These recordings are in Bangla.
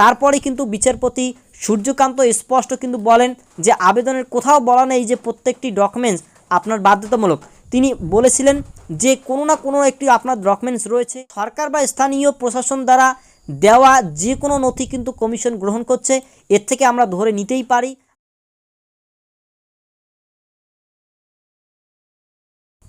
তারপরে কিন্তু বিচারপতি সূর্যকান্ত স্পষ্ট কিন্তু বলেন যে আবেদনের কোথাও বলা নেই যে প্রত্যেকটি ডকুমেন্টস আপনার বাধ্যতামূলক। তিনি বলেছিলেন যে কোনো না কোনো একটি আপনার ডকুমেন্টস রয়েছে। সরকার বা স্থানীয় প্রশাসন দ্বারা দেওয়া যে কোনো নথি কিন্তু কমিশন গ্রহণ করছে। এর থেকে আমরা ধরে নিতেই পারি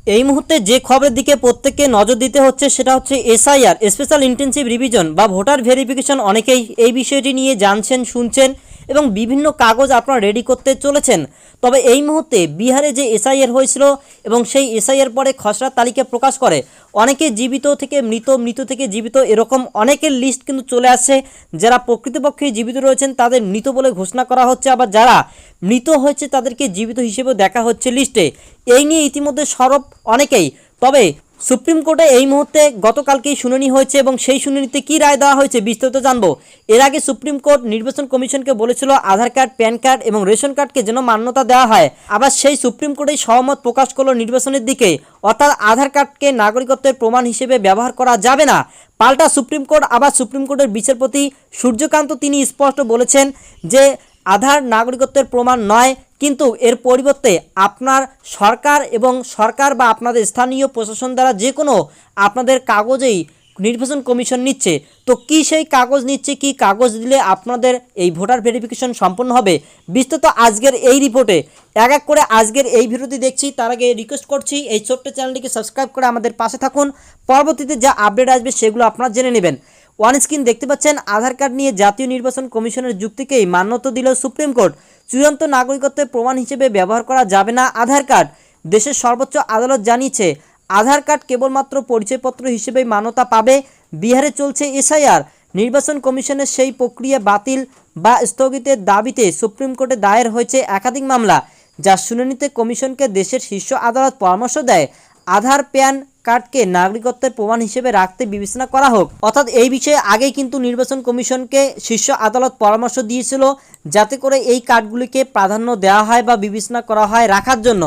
এই মুহূর্তে যে খবরের দিকে প্রত্যেককে নজর দিতে হচ্ছে সেটা হচ্ছে এসআইআর স্পেশাল ইন্টেন্সিভ রিভিশন বা ভোটার ভেরিফিকেশন অনেকেই এই বিষয়টি নিয়ে জানছেন, শুনছেন। এবং বিভিন্ন কাগজ আপনারা রেডি করতে চলেছেন। তবে এই মুহূর্তে বিহারে যে এসআইআর হয়েছিল এবং সেই এসআইআর পরে খসড়া তালিকা প্রকাশ করে, অনেকে জীবিত থেকে মৃত মৃত থেকে জীবিত এরকম অনেকের লিস্ট কিন্তু চলে আসছে। যারা প্রকৃতপক্ষে জীবিত রয়েছেন তাদের মৃত বলে ঘোষণা করা হচ্ছে, আবার যারা মৃত হয়েছে তাদেরকে জীবিত হিসেবে দেখা হচ্ছে লিস্টে এই নিয়ে ইতিমধ্যে সরব অনেকেই। তবে সুপ্রিম কোর্টে এই মুহূর্তে গতকালকেই শুনানি হয়েছে এবং সেই শুনানিতে কী রায় দেওয়া হয়েছে বিস্তারিত জানব। এর আগে সুপ্রিম কোর্ট নির্বাচন কমিশনকে বলেছিল আধার কার্ড, প্যান কার্ড এবং রেশন কার্ডকে যেন মান্যতা দেওয়া হয়। আবার সেই সুপ্রিম কোর্টেই সহমত প্রকাশ করল নির্বাচনের দিকে। অর্থাৎ আধার কার্ডকে নাগরিকত্বের প্রমাণ হিসেবে ব্যবহার করা যাবে না। পাল্টা সুপ্রিম কোর্ট, আবার সুপ্রিম কোর্টের বিচারপতি সূর্যকান্ত তিনি স্পষ্ট বলেছেন যে আধার নাগরিকত্বের প্রমাণ নয়, কিন্তু এর পরিবর্তে আপনার সরকার এবং সরকার বা আপনাদের স্থানীয় প্রশাসন দ্বারা যে কোনো আপনাদের কাগজেই নির্বাচন কমিশন নিচ্ছে। তো কি সেই কাগজ নিচ্ছে, কি কাগজ দিলে আপনাদের এই ভোটার ভেরিফিকেশন সম্পন্ন হবে? বিস্তৃত আজকের এই রিপোর্টে এক এক করে আজকের এই ভিডিওটি দেখছি। তার আগে রিকোয়েস্ট করছি, এই ছোট্ট চ্যানেলটিকে সাবস্ক্রাইব করে আমাদের পাশে থাকুন। পরবর্তীতে যা আপডেট আসবে সেগুলো আপনারা জেনে নেবেন। ওয়ান স্ক্রিন দেখতে পাচ্ছেন, আধার কার্ড নিয়ে জাতীয় নির্বাচন কমিশনের যুক্তিকেই মান্যতা দিল সুপ্রিম কোর্ট। চূড়ান্ত নাগরিকত্বের প্রমাণ হিসেবে ব্যবহার করা যাবে না আধার কার্ড। দেশের সর্বোচ্চ আদালত জানিয়েছে, আধার কার্ড কেবলমাত্র পরিচয়পত্র হিসেবেই মান্যতা পাবে। বিহারে চলছে এসআইআর। নির্বাচন কমিশনের সেই প্রক্রিয়া বাতিল বা স্থগিতের দাবিতে সুপ্রিম কোর্টে দায়ের হয়েছে একাধিক মামলা, যা শুনানিতে কমিশনকে দেশের শীর্ষ আদালত পরামর্শ দেয়। আধার প্যান কার্ডকে নাগরিকত্বের প্রমাণ হিসেবে রাখতে বিবেচনা করা হোক। অর্থাৎ এই বিষয়ে আগেই কিন্তু নির্বাচন কমিশনকে শীর্ষ আদালত পরামর্শ দিয়েছিল যাতে করে এই কার্ডগুলিকে প্রাধান্য দেওয়া হয় বা বিবেচনা করা হয় রাখার জন্য।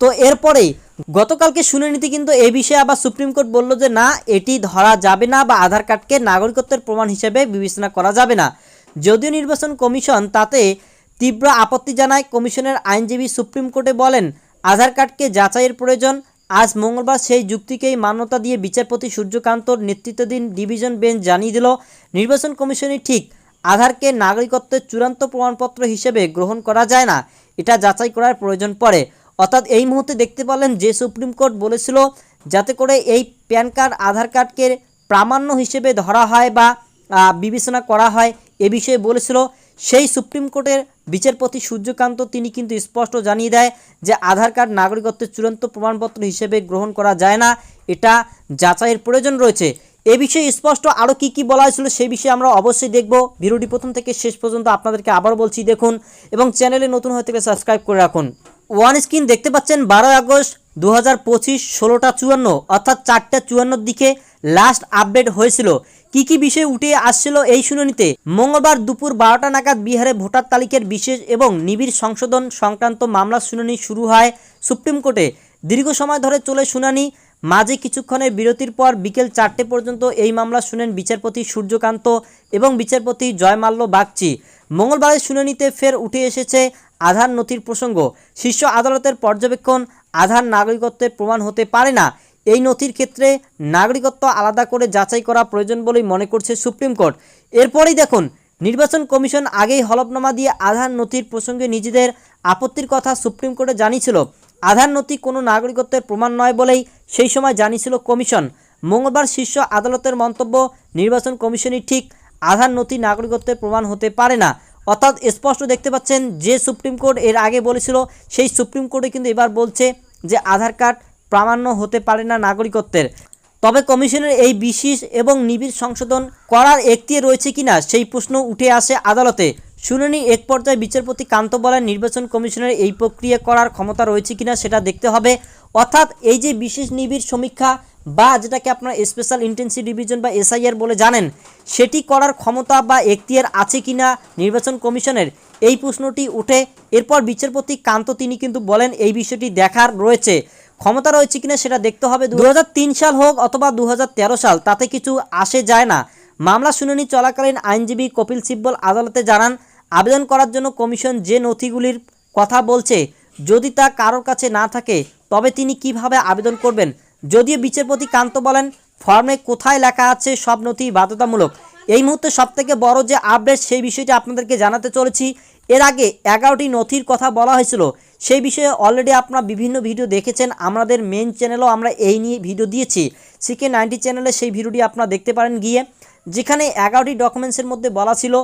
তো এরপরেই গতকালকে শুনানিতে কিন্তু এই বিষয়ে আবার সুপ্রিম কোর্ট বলল যে, না, এটি ধরা যাবে না বা আধার কার্ডকে নাগরিকত্বের প্রমাণ হিসেবে বিবেচনা করা যাবে না। যদিও নির্বাচন কমিশন তাতে তীব্র আপত্তি জানায়, কমিশনের আইনজীবী সুপ্রিম কোর্টে বলেন, আধার কার্ডকে যাচাইয়ের প্রয়োজন আজ মঙ্গলবার সেই যুক্তিকেই মান্যতা দিয়ে বিচারপতি সূর্যকান্তর নেতৃত্বাধীন ডিভিশন বেঞ্চ জানিয়ে দিল, নির্বাচন কমিশনই ঠিক আধারকে নাগরিকত্বের চূড়ান্ত প্রমাণপত্র হিসেবে গ্রহণ করা যায় না, এটা যাচাই করার প্রয়োজন পড়ে। অর্থাৎ এই মুহূর্তে দেখতে পারলেন যে সুপ্রিম কোর্ট বলেছিল, যাতে করে এই প্যান কার্ড, আধার কার্ডকে প্রামাণ্য হিসেবে ধরা হয় বা বিবেচনা করা হয়। এ বিষয়ে বলেছিল সেই সুপ্রিম কোর্টের বিচারপতি সূর্যকান্ত, তিনি কিন্তু স্পষ্ট জানিয়ে দেয় যে আধার কার্ড নাগরিকত্বের চূড়ান্ত প্রমাণপত্র হিসেবে গ্রহণ করা যায় না, এটা যাচাইয়ের প্রয়োজন রয়েছে। এ বিষয়ে স্পষ্ট আরও কী কী বলা হয়েছিল সেই বিষয়ে আমরা অবশ্যই দেখব। ভিডিওটি প্রথম থেকে শেষ পর্যন্ত আপনাদেরকে আবার বলছি, দেখুন এবং চ্যানেলে নতুন হয়ে থেকে সাবস্ক্রাইব করে রাখুন। ওয়ান স্ক্রিন দেখতে পাচ্ছেন, বারোই আগস্ট দু হাজার পঁচিশ, ষোলোটা চুয়ান্ন, অর্থাৎ চারটা চুয়ান্নর দিকে লাস্ট আপডেট হয়েছিল। কি কি বিষয় উঠে আসছিল এই শুনানিতে? মঙ্গলবার দুপুর বারোটা নাগাদ বিহারে ভোটার তালিকার বিশেষ এবং নিবিড় সংশোধন সংক্রান্ত মামলা শুনানি শুরু হয় সুপ্রিম কোর্টে। দীর্ঘ সময় ধরে চলে শুনানি। মাঝে কিছুক্ষণের বিরতির পর বিকেল চারটে পর্যন্ত এই মামলা শুনেন বিচারপতি সূর্যকান্ত এবং বিচারপতি জয়মাল্য বাগচি। মঙ্গলবারের শুনানিতে ফের উঠে এসেছে আধার নথির প্রসঙ্গ। শীর্ষ আদালতের পর্যবেক্ষণ আধার নাগরিকত্বের প্রমাণ হতে পারে না। এই নথির ক্ষেত্রে নাগরিকত্ব আলাদা করে যাচাই করা প্রয়োজন বলেই মনে করছে সুপ্রিম কোর্ট। এরপরেই দেখুন, নির্বাচন কমিশন আগেই হলফনামা দিয়ে আধার নথির প্রসঙ্গে নিজেদের আপত্তির কথা সুপ্রিম কোর্টে জানিয়েছিল। আধার নথি কোনো নাগরিকত্বের প্রমাণ নয় বলেই সেই সময় জানিয়েছিল কমিশন। মঙ্গলবার শীর্ষ আদালতের মন্তব্য, নির্বাচন কমিশনই ঠিক, আধার নথি নাগরিকত্বের প্রমাণ হতে পারে না। অর্থাৎ স্পষ্ট দেখতে পাচ্ছেন যে সুপ্রিম কোর্ট এর আগে বলেছিল, সেই সুপ্রিম কোর্টে কিন্তু এবার বলছে যে আধার কার্ড প্রামাণ্য হতে পারে না নাগরিকত্বের। তবে কমিশনের এই বিশেষ এবং নিবিড় সংশোধন করার একটি রয়েছে কিনা সেই প্রশ্ন উঠে আসে আদালতে। শুনানি এক পর্যায়ে বিচারপতি কান্ত বলেন, নির্বাচন কমিশনের এই প্রক্রিয়া করার ক্ষমতা রয়েছে কিনা সেটা দেখতে হবে। অর্থাৎ এই যে বিশেষ নিবিড় সমীক্ষা বা যেটাকে আপনার স্পেশাল ইন্টেন্সিভ ডিভিশন বা এসআইআর বলে জানেন, সেটি করার ক্ষমতা বা এখতিয়ার আছে কিনা নির্বাচন কমিশনের, এই প্রশ্নটি উঠে। এরপর বিচারপতি কান্ত, তিনি কিন্তু বলেন, এই বিষয়টি দেখার রয়েছে। ক্ষমতা রয়েছে কিনা সেটা দেখতে হবে। দু হাজার তিন সাল হোক অথবা দু হাজার তেরো সাল, তাতে কিছু আসে যায় না। মামলা শুনানি চলাকালীন আইনজীবী কপিল সিব্বল আদালতে জানান, আবেদন করার জন্য কমিশন যে নথিগুলির কথা বলছে, যদি তা কারোর কাছে না থাকে, তবে তিনি কীভাবে আবেদন করবেন? যদিও বিচারপতি কান্ত বলেন, ফর্মে কোথায় লেখা আছে সব নথি বাধ্যতামূলক। এই মুহূর্তে সবথেকে বড় যে আপডেট সেই বিষয়টি আপনাদেরকে জানাতে চলেছি। এর আগে এগারোটি নথির কথা বলা হয়েছিল। সেই বিষয়ে অলরেডি আপনারা বিভিন্ন ভিডিও দেখেছেন, আমাদের মেন চ্যানেলেও আমরা এই নিয়ে ভিডিও দিয়েছি। সিকে নাইনটি চ্যানেলে সেই ভিডিওটি আপনারা দেখতে পারেন গিয়ে। যেখানে এগারোটি ডকুমেন্টসের মধ্যে বলা ছিল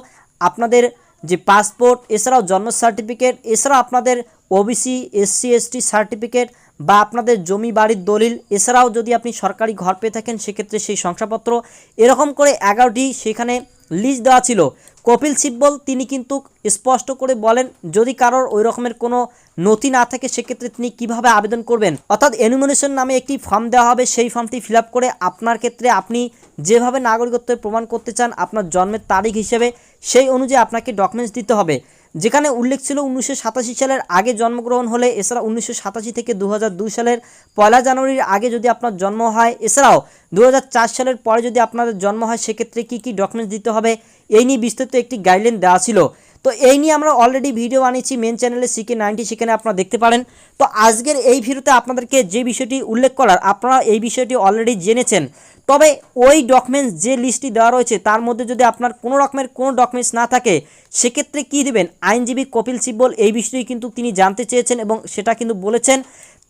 আপনাদের যে পাসপোর্ট এছাড়াও জন্ম সার্টিফিকেট এছাড়াও আপনাদের ওবিসি এসসি এসটি সার্টিফিকেট বা আপনাদের জমি, বাড়ির দলিল, এছাড়াও যদি আপনি সরকারি ঘর পেয়ে থাকেন, সেক্ষেত্রে সেই শংসাপত্র। এরকম করে এগারোটি সেখানে লিস্ট দেওয়া ছিল। কপিল সিব্বল তিনি কিন্তু স্পষ্ট করে বলেন, যদি কারোর ওই রকমের কোনো নথি না থাকে, সেক্ষেত্রে তিনি কীভাবে আবেদন করবেন? অর্থাৎ এনুমিনেশন নামে একটি ফর্ম দেওয়া হবে, সেই ফর্মটি ফিল করে আপনার ক্ষেত্রে আপনি যেভাবে নাগরিকত্বের প্রমাণ করতে চান, আপনার জন্মের তারিখ হিসেবে, সেই অনুযায়ী আপনাকে ডকুমেন্টস দিতে হবে। যেখানে উল্লেখ ছিল উনিশশো সাতাশি সালের আগে জন্মগ্রহণ হলে, এছাড়া উনিশশো সাতাশি থেকে দু হাজার দুই সালের পয়লা জানুয়ারির আগে যদি আপনার জন্ম হয়, এছাড়াও দু হাজার চার সালের পরে যদি আপনাদের জন্ম হয়, সেক্ষেত্রে কী কী ডকুমেন্টস দিতে হবে, এই নিয়ে বিস্তারিত একটি গাইডলাইন দেওয়া ছিল। তো এই নিয়ে আমরা অলরেডি ভিডিও বানিয়েছি মেন চ্যানেলে সিকে নাইনটি সেখানে আপনারা দেখতে পারেন। তো আজকের এই ভিডিওতে আপনাদেরকে যে বিষয়টি উল্লেখ করার, আপনারা এই বিষয়টি অলরেডি জেনেছেন। তবে ওই ডকুমেন্টস যে লিস্টটি দেওয়া রয়েছে, তার মধ্যে যদি আপনার কোনো রকমের কোনো ডকুমেন্টস না থাকে, সেক্ষেত্রে কী দেবেন? আইনজীবী কপিল সিব্বল এই বিষয়টি কিন্তু তিনি জানতে চেয়েছেন এবং সেটা কিন্তু বলেছেন।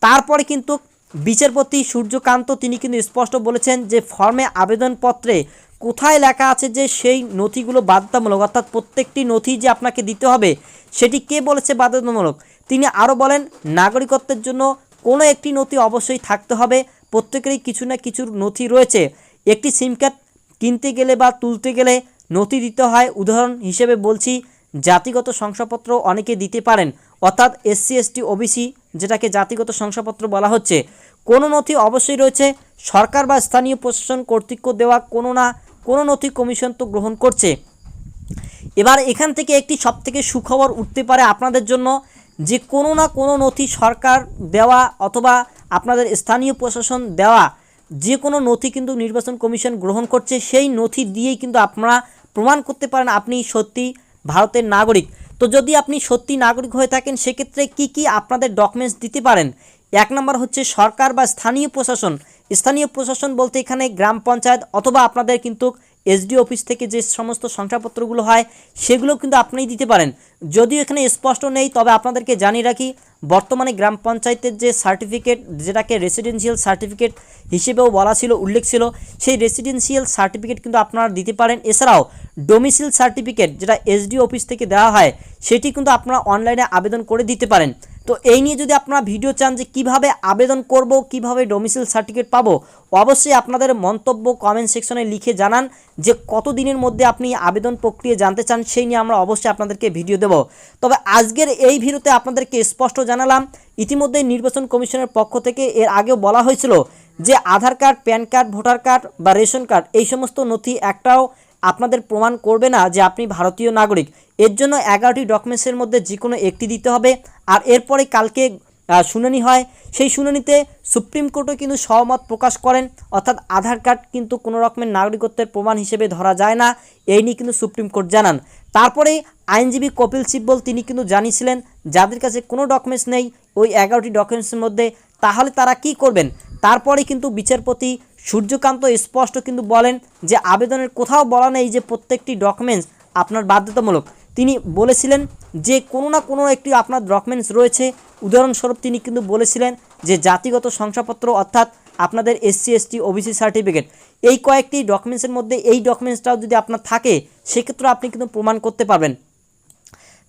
তারপরে কিন্তু বিচারপতি সূর্যকান্ত, তিনি কিন্তু স্পষ্ট বলেছেন যে ফর্মে আবেদনপত্রে কোথায় লেখা আছে যে সেই নথিগুলো বাধ্যতামূলক, অর্থাৎ প্রত্যেকটি নথি যে আপনাকে দিতে হবে, সেটি কে বলেছে বাধ্যতামূলক? তিনি আরও বলেন, নাগরিকত্বের জন্য কোনো একটি নথি অবশ্যই থাকতে হবে। প্রত্যেকেরই কিছু না কিছু নথি রয়েছে। একটি সিম কার্ড কিনতে গেলে বা তুলতে গেলে নথি দিতে হয়। উদাহরণ হিসেবে বলছি, জাতিগত শংসাপত্র অনেকে দিতে পারেন। অর্থাৎ এসসি এসটি ওবিসি যেটাকে জাতিগত শংসাপত্র বলা হচ্ছে। কোনো নথি অবশ্যই রয়েছে। সরকার বা স্থানীয় প্রশাসন কর্তৃক দেওয়া কোনো না কোনো নথি কমিশন তো গ্রহণ করছে। এবার এখান থেকে একটি সবথেকে সুখবর উঠতে পারে আপনাদের জন্য। যে কোনো না কোনো নথি সরকার দেওয়া অথবা আপনাদের স্থানীয় প্রশাসন দেওয়া যে কোনো নথি কিন্তু নির্বাচন কমিশন গ্রহণ করছে, সেই নথি দিয়েই কিন্তু আপনারা প্রমাণ করতে পারেন আপনি সত্যি ভারতের নাগরিক। তো যদি আপনি সত্যি নাগরিক হয়ে থাকেন, সেক্ষেত্রে কি কি আপনাদের ডকুমেন্টস দিতে পারেন? এক নম্বর হচ্ছে সরকার বা স্থানীয় প্রশাসন। স্থানীয় প্রশাসন বলতে এখানে গ্রাম পঞ্চায়েত অথবা আপনাদের কিন্তু এসডি অফিস থেকে যে সমস্ত শংসাপত্রগুলো হয়, সেগুলো কিন্তু আপনিই দিতে পারেন। যদিও এখানে স্পষ্ট নেই, তবে আপনাদেরকে জানিয়ে রাখি, বর্তমানে গ্রাম পঞ্চায়েতের যে সার্টিফিকেট, যেটাকে রেসিডেন্সিয়াল সার্টিফিকেট হিসেবেও বলা ছিল, উল্লেখ ছিল, সেই রেসিডেন্সিয়াল সার্টিফিকেট কিন্তু আপনারা দিতে পারেন। এছাড়াও ডোমিসিল সার্টিফিকেট যেটা এসডি অফিস থেকে দেওয়া হয়, সেটি কিন্তু আপনারা অনলাইনে আবেদন করে দিতে পারেন। তো এই নিয়ে যদি আপনারা ভিডিও চান যে কীভাবে আবেদন করব, কীভাবে ডোমিসিল সার্টিফিকেট পাবো, অবশ্যই আপনাদের মন্তব্য কমেন্ট সেকশনে লিখে জানান যে কত দিনের মধ্যে আপনি আবেদন প্রক্রিয়া জানতে চান সেই নিয়ে আমরা অবশ্যই আপনাদেরকে ভিডিও দেব। তবে আজকের এই ভিডিওতে আপনাদেরকে স্পষ্ট জানালাম ইতিমধ্যে নির্বাচন কমিশনের পক্ষ থেকে এর আগেও বলা হয়েছিল যে Aadhaar card, pan card, voter card বা রেশন কার্ড এই সমস্ত নথি একটাও আপনাদের প্রমাণ করবে না যে আপনি ভারতীয় নাগরিক। এর জন্য এগারোটি ডকুমেন্টসের মধ্যে যে কোনো একটি দিতে হবে। আর এরপরে কালকে শুনানি হয়। সেই শুনানিতে সুপ্রিম কোর্টও কিন্তু সহমত প্রকাশ করেন। অর্থাৎ আধার কার্ড কিন্তু কোনো রকমের নাগরিকত্বের প্রমাণ হিসেবে ধরা যায় না। এই নিয়ে কিন্তু সুপ্রিম কোর্ট জানান। তারপরে আইনজীবী কপিল সিব্বল তিনি কিন্তু জানিয়েছিলেন, যাদের কাছে কোনো ডকুমেন্টস নেই, ওই এগারোটি ডকুমেন্টসের মধ্যে, তাহলে তারা কি করবেন? তারপরে কিন্তু বিচারপতি সূর্যকান্ত স্পষ্ট কিন্তু বলেন যে আবেদনের কোথাও বলা নেই যে প্রত্যেকটি ডকুমেন্টস আপনার বাধ্যতামূলক। তিনি বলেছিলেন যে কোনো না কোনো একটি আপনার ডকুমেন্টস রয়েছে। উদাহরণস্বরূপ তিনি কিন্তু বলেছিলেন যে জাতিগত শংসাপত্র অর্থাৎ আপনাদের এসসি এসটি ওবিসি সার্টিফিকেট এই কয়েকটি ডকুমেন্টসের মধ্যে এই ডকুমেন্টসটাও যদি আপনার থাকে, সেক্ষেত্রে আপনি কিন্তু প্রমাণ করতে পারবেন।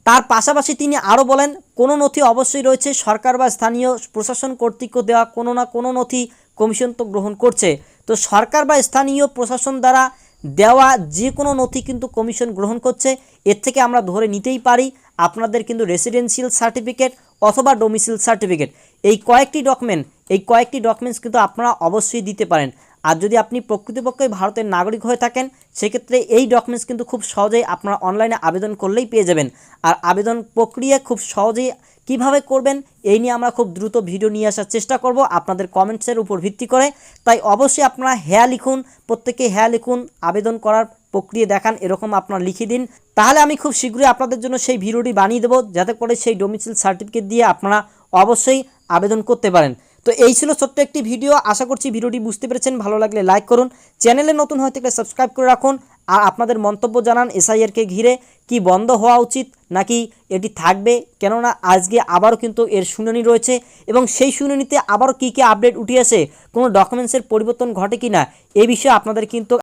তার পাশাপাশি তিনি আরও বলেন, কোনো নথি অবশ্যই রয়েছে। সরকার বা স্থানীয় প্রশাসন কর্তৃক দেওয়া কোনো না কোনো নথি কমিশন তো গ্রহণ করছে। তো সরকার বা স্থানীয় প্রশাসন দ্বারা দেওয়া যে কোনো নথি কিন্তু কমিশন গ্রহণ করছে। এর থেকে আমরা ধরে নিতেই পারি আপনাদের কিন্তু রেসিডেন্সিয়াল সার্টিফিকেট অথবা ডোমিসিল সার্টিফিকেট এই কয়েকটি ডকুমেন্ট এই কয়েকটি ডকুমেন্টস কিন্তু আপনারা অবশ্যই দিতে পারেন। আর যদি আপনি প্রকৃতপক্ষে ভারতের নাগরিক হয়ে থাকেন, সেক্ষেত্রে এই ডকুমেন্টস কিন্তু খুব সহজেই আপনারা অনলাইনে আবেদন করলেই পেয়ে যাবেন। আর আবেদন প্রক্রিয়া খুব সহজেই কীভাবে করবেন, এই নিয়ে আমরা খুব দ্রুত ভিডিও নিয়ে আসার চেষ্টা করব। আপনাদের কমেন্টসের উপর ভিত্তি করে। তাই অবশ্যই আপনারা হ্যাঁ লিখুন প্রত্যেকে হ্যাঁ লিখুন, আবেদন করার প্রক্রিয়া দেখান, এরকম আপনারা লিখে দিন। তাহলে আমি খুব শীঘ্রই আপনাদের জন্য সেই ভিডিওটি বানিয়ে দেবো, যাতে করে সেই ডোমিসিল সার্টিফিকেট দিয়ে আপনারা অবশ্যই আবেদন করতে পারেন। তো এই ছিল ছোট্ট একটি ভিডিও। আশা করছি ভিডিওটি বুঝতে পেরেছেন। ভালো লাগলে লাইক করুন। চ্যানেলে নতুন হয়ে থাকলে সাবস্ক্রাইব করে রাখুন। আর আপনাদের মন্তব্য জানান এসআইআরকে ঘিরে। কি বন্ধ হওয়া উচিত নাকি এটি থাকবে? কেননা আজকে আবারও কিন্তু এর শুনানি রয়েছে এবং সেই শুনানিতে আবারও কী কী আপডেট উঠিয়েছে কোনো ডকুমেন্টসের পরিবর্তন ঘটে কি না এ বিষয়ে আপনাদের কিন্তু